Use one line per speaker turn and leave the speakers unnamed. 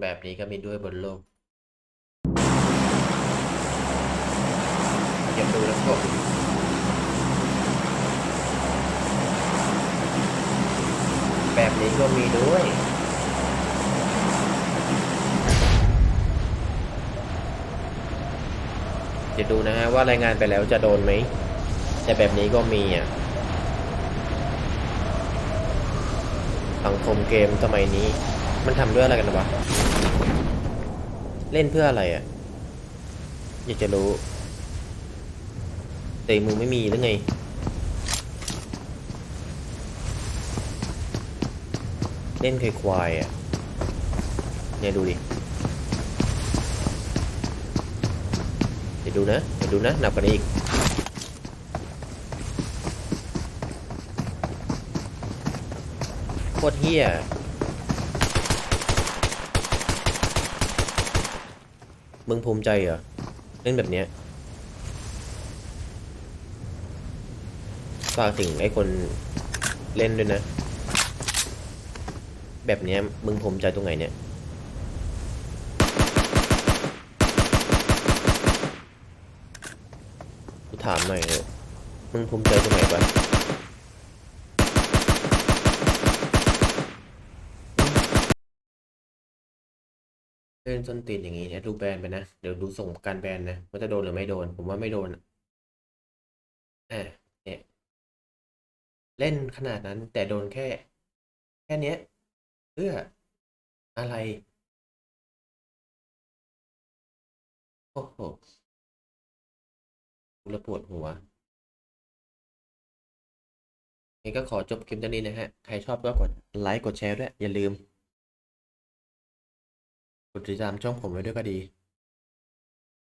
แบบนี้ก็มีด้วยบนโลกเก็บดูแล้วก็แบบนี้ก็มีด้วย จะดูนะฮะว่ารายงานไปแล้วจะโดนไหม แต่แบบนี้ก็มีอะ สังคมเกมสมัยนี้ มันทำด้วยอะไรกันวะ เล่นเพื่ออะไรอะ อยากจะรู้แต่มือไม่มีหรือไง เล่นควายๆอะ เนี่ยดูดิเดี๋ยวดูนะ เดี๋ยวดูนะ หนักกว่านี้อีกโคตรเฮี้ย มึงภูมิใจเหรอ เล่นแบบเนี้ยฝากถึงไอ้คนเล่นด้วยนะ แบบเนี้ยมึงภูมิใจตรงไหนเนี่ยกูถามหน่อยเถอะมึงภูมิใจตรงไหนปะ เล่นส้นตีนอย่างนี้เนี่ยดูแบนไปนะ เดี๋ยวดูส่งการแบนนะว่าจะโดนหรือไม่โดน ผมว่าไม่โดนอะอะเนี่ยเล่นขนาดนั้นแต่โดนแค่ แค่เนี้ยเพื่ออะไรโอ้โหระปวดหัวงั้นก็ขอจบคลิปเท่านี้นะฮะ ใครชอบก็กดไลค์กดแชร์ด้วย อย่าลืม กดติดตามช่องผมไว้ด้วยก็ดี